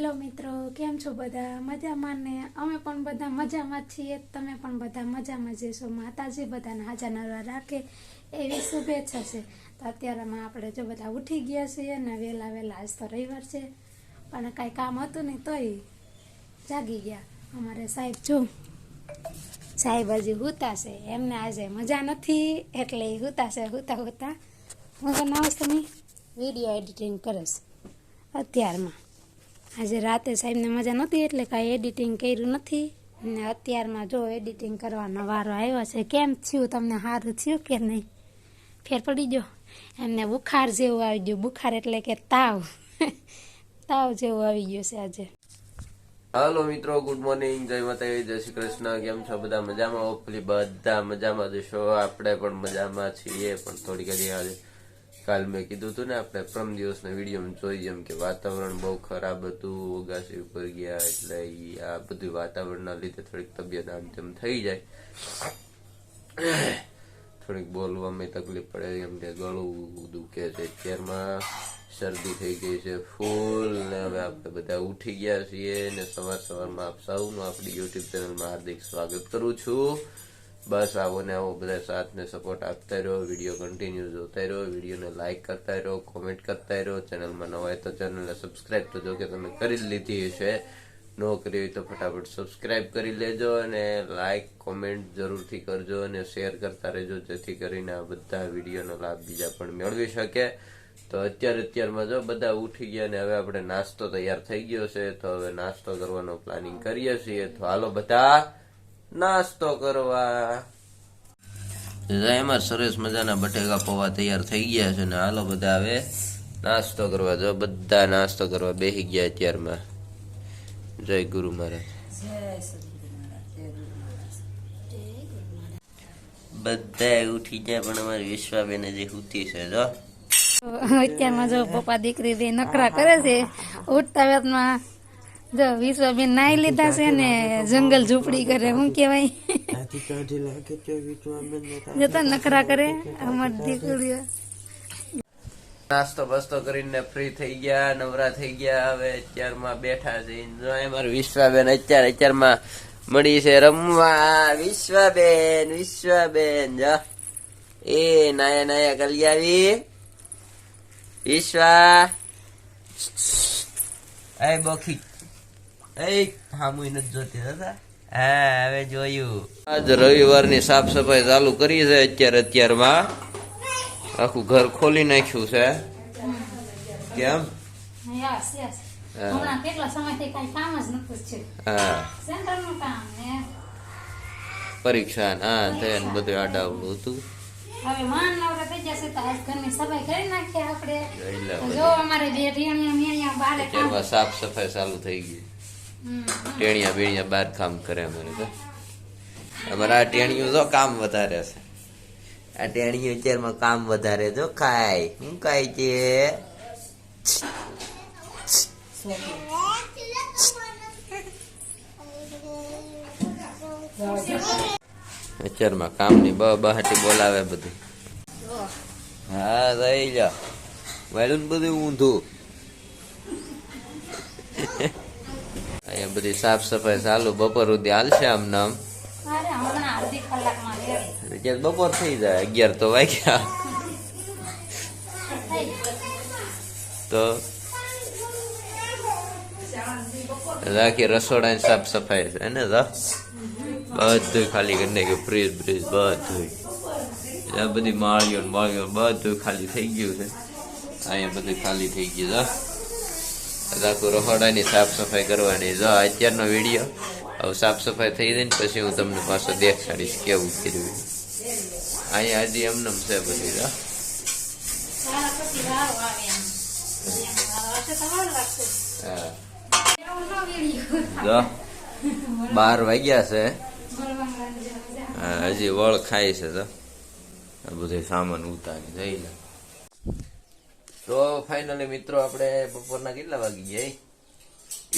Hello મિત્રો, કેમ છો બધા? મજામાં ને? અમે પણ બધા મજામાં છીએ. તમે પણ બધા મજામાં જેશો માતાજી બધાને હાજર નરવા રાખે એવી શુભેચ્છા છે. તો અત્યારમાં આપણે જો બધા ઉઠી ગયા છીએ ને વહેલા વહેલા આજ તો રવિવાર છે. પણ કાંઈ કામ હતું નહીં તોય જાગી ગયા. અમારે સાહેબ જો, સાહેબ હજી હુતા છે. એમને આજે મજા નથી એટલે હુતા છે, હુતા હુતા. હું બનાવું તમે વીડિયો એડિટિંગ કરીશ અત્યારમાં. આજે રાતે સાહેબને મજા નહોતી એટલે કાંઈ એડિટિંગ કર્યું નથી. ને અત્યારમાં જો એડિટિંગ કરવાનો વારો આવ્યો છે. કેમ થયું તમને? સારું થયું કે નહીં? ફેર પડી ગયો. એમને બુખાર જેવું આવી ગયું. બુખાર એટલે કે તાવ. તાવ જેવું આવી ગયું છે આજે. હાલો મિત્રો ગુડ મોર્નિંગ જય માતા જય શ્રી કૃષ્ણ. કેમ છો? બધા મજામાં? હોપફુલી બધા મજામાં જશો આપણે પણ મજામાં છીએ, પણ થોડી ઘડી આજે કાલ મેં કીધું હતું ને આપણે પ્રમ દિવસના વિડીયોમાં જોઈ એમ કે વાતાવરણ બહુ ખરાબ હતું અગાસી ઉપર ગયા એટલે આ બધું વાતાવરણના લીધે થોડીક તબિયત આમ તેમ થઈ જાય. થોડીક બોલવામાં તકલીફ પડે એમ કે ગળું દુખે છે. અત્યારમાં શરદી થઈ ગઈ છે ફૂલ ને હવે આપણે બધા ઉઠી ગયા છીએ ને સવાર સવારમાં આપ સૌનું આપણી યુટ્યુબ ચેનલમાં હાર્દિક સ્વાગત કરું છું. બસ આવો ને આવો, બધા સાથને સપોર્ટ આપતા રહ્યો વીડિયો કન્ટિન્યુ જોતા રહ્યો વિડીયોને લાઇક કરતા રહ્યો કોમેન્ટ કરતા રહો. ચેનલમાં નવા તો ચેનલને સબસ્ક્રાઇબ તો જો કે તમે કરી જ લીધી હશે. ન કરી હોય તો ફટાફટ સબસ્ક્રાઇબ કરી લેજો અને લાઇક કોમેન્ટ જરૂરથી કરજો અને શેર કરતા રહેજો, જેથી કરીને આ બધા વિડીયોનો લાભ બીજા પણ મેળવી શકે. તો અત્યારે અત્યારમાં જો બધા ઉઠી ગયા ને હવે આપણે નાસ્તો તૈયાર થઈ ગયો છે, તો હવે નાસ્તો કરવાનો પ્લાનિંગ કરીએ છીએ. તો હાલો બધા. નાસ્તો કરવા. એમાં સરસ મજાના બટેકા પૌવા તૈયાર થઈ ગયા છે ને હાલો બધા હવે નાસ્તો કરવા જો બધા નાસ્તો કરવા બેસી ગયા અત્યારમાં. જય ગુરુ મહારાજ. બધા ઉઠી ગયા પણ અમારી વિશ્વાબેન જે ઉઠી છે જો. અત્યારમાં જો પપ્પા દીકરી બે નકરા કરે છે ઉઠતા વેતમાં જો વિશ્વબેન નાઈ લીધા છે ને જંગલ ઝૂંપડી કરે શું કેવાય જતા નખરા કરે અમાર દીકરીઓ. નાસ્તો બસ્તો કરીને ફ્રી થઈ ગયા નવરા થઈ ગયા હવે અત્યારમાં બેઠા છે. જો અમારું વિશ્વાબેન અત્યારે અત્યારમાં મળી છે રમવા. વિશ્વાબેન વિશ્વાબેન જો એ નાયા નાયા કલિયાવી વિશ્વા. એ બોખી. એ હામુઈ નથી જોતી દાદા હા હવે જોયું. આજ રવિવારની સાફ સફાઈ ચાલુ કરી છે અત્યારે અત્યારમાં. આખું ઘર ખોલી નાખ્યું છે. કેમ? Yes yes. હમણાં કેટલા સમયથી કઈ કામ જ નતું છે. હા. સેન્ટરનું કામ ને. પરીક્ષા હા તે બધું આડાવડું હતું. હવે માન નવરા થઈ જશે તો આજ ઘરની સફાઈ કરી નાખીએ આપણે. જોઈ લે તો બધું. જો અમારે બે ઢીણિયા મેણિયા બારે કામ સાફ સફાઈ ચાલુ થઈ ગઈ. ટેણિયા બેણિયા બાર કામ કરે અમારે તો. અમારે ટેણિયું જો કામ વધારે છે. આ ટેણીઓ અત્યારમાં કામ વધારે જો ખાય. શું ખાય છે? અચરમાં કામની બ બહાટી બોલાવે બધું. હા રહી જા વેલું બધું ઊંધું. બધી સાફ સફાઈ ચાલુ. બપોર સુધી હાલશે આમ નામ બપોર થઈ જાય અગિયાર તો વાગ્યા. તો રાખી રસોડાની સાફ સફાઈ છે ને તો? બધું ખાલી કરી નાખ્યું ફ્રીજ બ્રીજ બધું આ બધી માળીઓ ને માળીઓ બધું ખાલી થઈ ગયું છે. અહીંયા બધું ખાલી થઈ ગયું છે. આખું રસોડાની સાફ સફાઈ કરવાની. જો અત્યારનો વીડિયો હવે સાફ સફાઈ થઈ જાય ને પછી હું તમને પાછો દેખાડીશ કેવું કર્યું. અહીંયા હજી એમને છે બધી, જો. જો, બાર વાગ્યા છે. હજી વળ ખાય છે તો બધું સામાન ઉતારી જઈ લે તો ફાઇનલી મિત્રો આપણે બપોરના કેટલા વાગી ગયા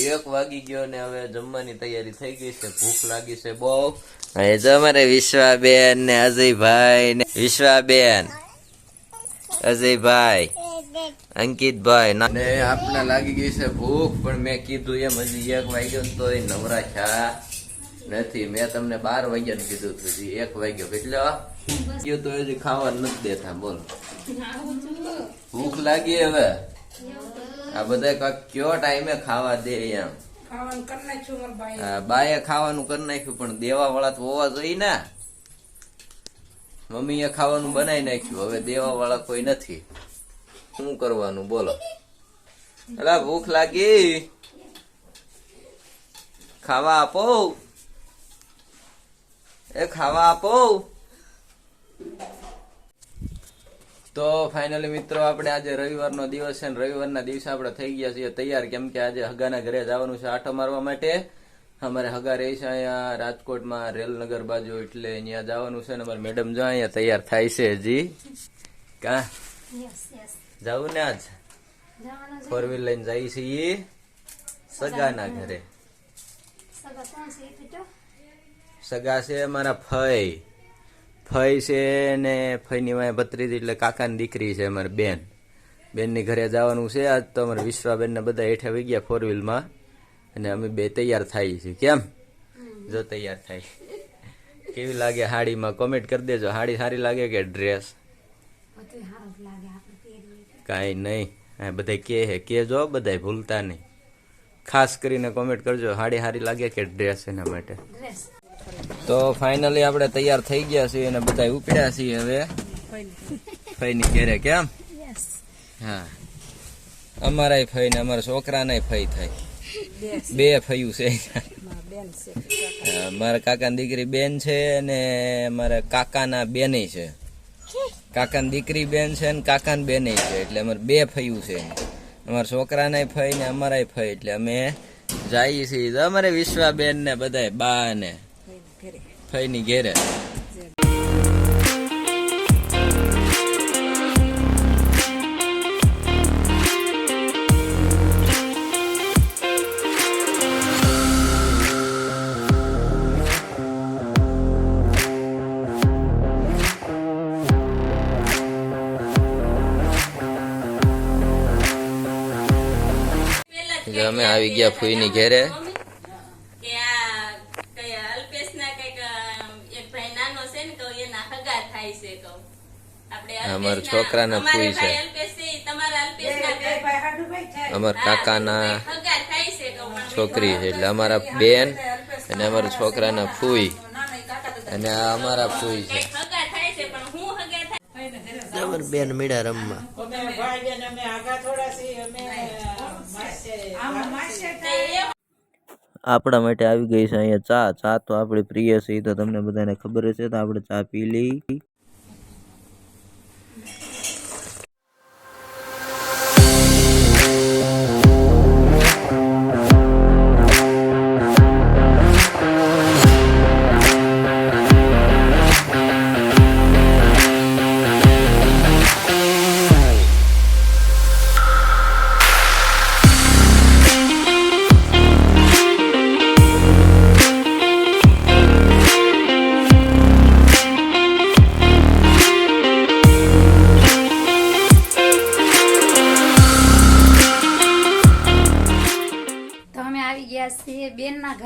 એક વાગી ગયો ને હવે જમવાની તૈયારી થઈ ગઈ છે. ભૂખ લાગી છે બહુ. હવે જો અમારે વિશ્વાબેન ને અજયભાઈ ને વિશ્વાબેન. અજયભાઈ. અંકિતભાઈ. ને આપણે લાગી ગઈ છે ભૂખ, પણ મેં કીધું એમ, હજી એક વાગ્યો તો એ નવરા થયા. નથી. મેં તમને બાર વાગ્યા ને કીધું હતું એક વાગ્યો. એટલે ગયો તો હજી ખાવા નથી દેતા. બોલ. ભૂખ લાગી હવે? આ બધા કાંઈક કયો ટાઈમે ખાવા દે એમ? બાએ ખાવાનું કરી નાખ્યું પણ દેવા વાળા તો હોવા જોઈએ ને. મમ્મીએ ખાવાનું બનાવી નાખ્યું. હવે દેવા વાળા કોઈ નથી. શું કરવાનું? બોલો. અલા ભૂખ લાગી? ખાવા આપો. એ ખાવા આપો. તો ફાઇનલી મિત્રો આપણે આજે રવિવારનો દિવસ છે ને રવિવારના દિવસે આપણે થઈ ગયા છીએ તૈયાર. કેમ કે આજે હગાના ઘરે જવાનું છે આટો મારવા માટે. અમારે હગા રહી છે અહીંયા રાજકોટમાં રેલનગર બાજુ એટલે અહીંયા જવાનું છે ને અમારે મેડમ જો અહીંયા તૈયાર થાય છે હજી. કા? જવું ને આજ? ફોર વ્હીલ લઈને જઈ છીએ. સગાના ઘરે. સગા કોણ છે? સગા છે, મારા ફઈ ફઈ છે ને ફઈની માય ભત્રીજી, એટલે કાકાની દીકરી છે અમારી બેન. બેનની ઘરે જવાનું છે. આજ તો અમારે વિશ્વાબેનને બધા હેઠે આવી ગયા ફોર વ્હીલમાં અને અમે બે તૈયાર થાય છીએ કેમ? જો તૈયાર થાય. કેવી લાગે હાડીમાં? કોમેન્ટ કરી દેજો. હાડી સારી લાગે કે ડ્રેસ જ કાંઈ નહીં. બધા કે હે કેજો બધા ભૂલતા નહીં. ખાસ કરીને કોમેન્ટ કરજો. હાડી સારી લાગે કે ડ્રેસ એના માટે? ડ્રેસ તો ફાઇનલી આપણે તૈયાર થઈ ગયા છીએ અને બધા ઉપડ્યા છીએ હવે. ફઈની ઘેરે કેમ? હા. અમારાય ફઈ ને અમારા છોકરાનાય ફઈ થાય. બે ફયું છે. બેન મારા કાકાની દીકરી બેન છે અને મારા કાકાના બેને છે. કાકાની દીકરી બેન છે ને કાકાની બેને છે એટલે અમારે બે ફયું છે. અમારા છોકરાનાય ફઈ ને અમારાય ફઈ એટલે અમે જઈએ છીએ. અમારે અમારે વિશ્વાબેન ને બધા બા ને ઘરે ફઈની ઘેરે અમે આવી ગયા ફૂઈની ઘેરે કે આ કઈ અલ્પેશના કંઈક અ, એક ભાઈ નાનો છે ને કહું એના હગા થાય છે કહું આપણે હા, અમારા છોકરા છોકરાના ફૂઈ છે. અમાર કાકાના છોકરી છે એટલે અમારા બેન અને અમારા છોકરાના ફૂઈ અને આ અમારા ફૂઈ છે. કંઈક હગા થાય છે પણ હું હગા થાય અમારા બેન મીડા રમવા. આપણા માટે આવી ગઈ છે અહીંયા ચા. ચા તો આપણી પ્રિય છે એ તો તમને બધાને ખબર જ છે. તો આપણે ચા પી લઈ.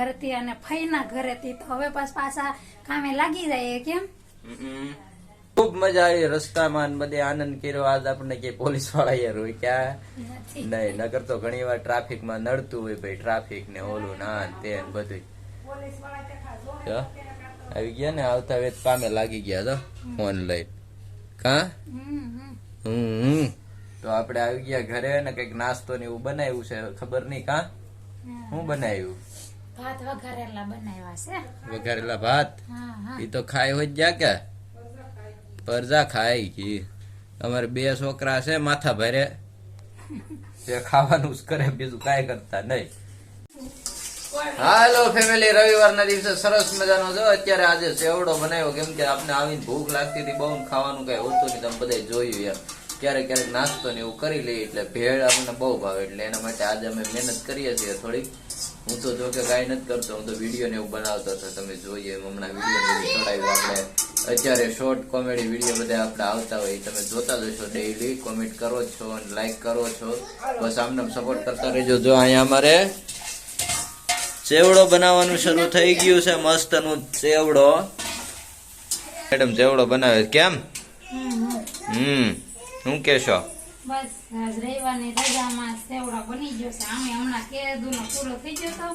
ઘરેથી અને ફઈના ઘરેથી. તો હવે પાછ પાછા કામે લાગી જાય કેમ? ખૂબ મજા આવી રસ્તામાં બધે આનંદ કર્યો. આજ આપણને કે પોલીસવાળા યાર હોય ક્યાં નહીં નગર તો ઘણી વાર ટ્રાફિકમાં નડતું હોય ભાઈ. ટ્રાફિક ને ઓલું ના તે ને બધું જો, આવી ગયા ને? આવતા વેત કામે લાગી ગયા તો? ફોન લઈ. કા? હમ. તો આપણે આવી ગયા ઘરે ને કંઈક નાસ્તો ને એવું બનાવ્યું છે. ખબર નહીં કા? શું બનાવ્યું? ભાત વઘારેલા બનાવ્યા છે. વઘારેલા ભાત? એ તો ખાય હોય જ કે? પરજા ખાય કી અમારે બે છોકરા છે માથા ભરે. જે ખાવાનું જ કરે બીજું કાંઈ કરતા નહીં. હાલો ફેમિલી રવિવારના દિવસે સરસ મજાનો જો અત્યારે આજે સેવડો બનાવ્યો. કેમ કે આપણે આવીને ભૂખ લાગતી હતી બહુ ખાવાનું કઈ હોતું નહીં તમે બધા જોયું યાર ક્યારેક ક્યારેક નાસ્તો ને એવું કરી લઈએ એટલે ભેળ આપણને બહુ ભાવે એટલે એના માટે આજે અમે મહેનત કરીએ છીએ થોડીક. હું તો જો કે કાંઈ નથી કરતો હું તો વીડિયો ને એવું બનાવતો હતો. તમે જોઈએ હમણાં વીડિયો ચડાવ્યું આપણે અત્યારે શોર્ટ કોમેડી વીડિયો બધા આપણે આવતા હોય તમે જોતા જશો ડેઈલી કોમેન્ટ કરો છો અને લાઈક કરો છો. બસ આમને સપોર્ટ કરતા રહેજો. જો અહીંયા અમારે ચેવડો બનાવવાનું શરૂ થઈ ગયું છે મસ્તનું ચેવડો. મેડમ ચેવડો બનાવે? કેમ? હમ શું કેશો બસ આજ રવિવારની રજામાં સેવડો બની ગયો છે. આમે હમણાં કેદુનો પૂરો થઈ ગયો હતો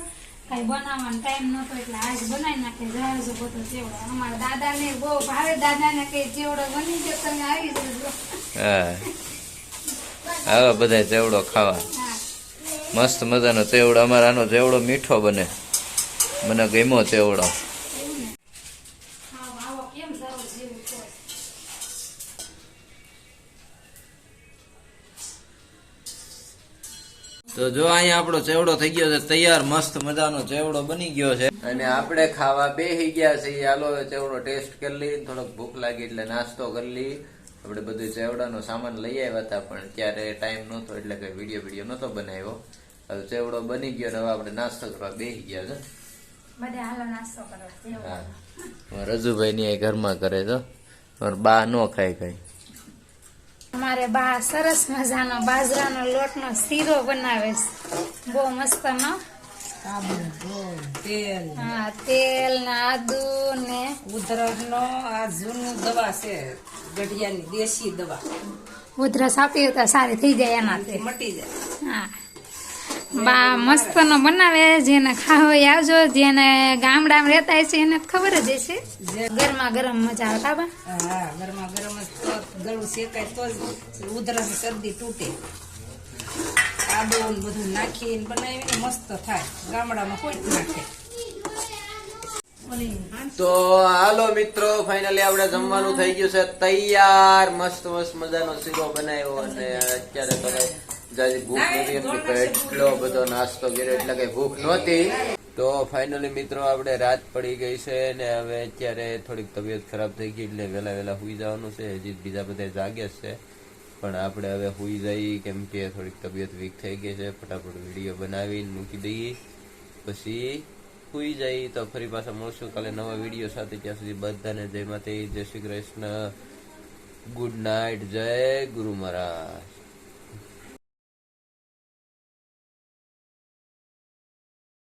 કઈ બનાવવાનો ટાઈમ નતો એટલે આજ બનાવી નાખે જહાજો બધો ચેવડો અમારા દાદાને બહુ ભાવે દાદાને કઈ ચેવડો બની ગયો તમે આવી જજો હા. હવે બધા ચેવડો ખાવા. મસ્ત મજાનો ચેવડો અમારાનો આનો ચેવડો મીઠો બને. મને ગમ્યો ચેવડો તો જો અહીંયા આપણો ચેવડો થઈ ગયો છે તૈયાર મસ્ત મજાનો ચેવડો બની ગયો છે. અને આપણે ખાવા બેસી ગયા છીએ. હાલો હવે ચેવડો ટેસ્ટ કરી લઈ થોડોક ભૂખ લાગી એટલે નાસ્તો કરી લઈ આપણે બધું ચેવડાનો સામાન લઈ આવ્યા હતા પણ ત્યારે ટાઈમ નહોતો એટલે કઈ વીડિયો વીડિયો નહોતો બનાવ્યો. હવે ચેવડો બની ગયો ને હવે આપણે નાસ્તો કરવા બેસી ગયા છે. બધા હાલો નાસ્તો કરવા ચેવડો. હા. રજુભાઈ ની ઘરમાં કરે તો. બા નો ખાય કઈ. અમારે બા સરસ મજાનો બાજરાનો લોટનો શીરો બનાવે છે. બહુ મસ્તનો નો? તેલ હા તેલ ને આદુ ને ઉધરસનો આ જૂની દવા છે ગઢિયાની દેશી દવા. ઉધરસ આપી તો સારી થઈ જાય એનાથી. મટી જાય. હા. બા મસ્તનો બનાવે જેને ખાવો આવજો. જેને ગામડામાં રહેતા હશે એને ખબર જ હશે. ગરમા ગરમ મજા આવે કાબા હા ગરમા ગરમ તો ગળું શેકાય તો ઉધરસ શરદી તૂટે. આદુ ને બધું નાખીને બનાવીને મસ્ત થાય. ગામડામાં કોઈ નાખે. તો હાલો મિત્રો ફાઇનલી આપણે જમવાનું થઈ ગયું છે. તૈયાર મસ્ત મસ્ત મજાનો શીરો બનાવ્યો અને અત્યારે તો જાજી ભૂખ નથી એટલી તો એટલો બધો નાસ્તો કર્યો એટલે કઈ ભૂખ નહોતી. તો ફાઇનલી મિત્રો આપણે રાત પડી ગઈ છે ને હવે અત્યારે થોડીક તબિયત ખરાબ થઈ ગઈ એટલે વહેલા વહેલા સુઈ જવાનું છે. હજી બીજા બધા જાગે છે. પણ આપણે હવે સુઈ જઈએ કેમ કે થોડીક તબિયત વીક થઈ ગઈ છે. ફટાફટ વીડિયો બનાવીને મૂકી દઈએ. પછી સુઈ જઈ તો ફરી પાછા મળશું કાલે નવા વીડિયો સાથે. ત્યાં સુધી બધાને જય માતા જય શ્રી કૃષ્ણ. ગુડ નાઇટ જય ગુરુ મહારાજ.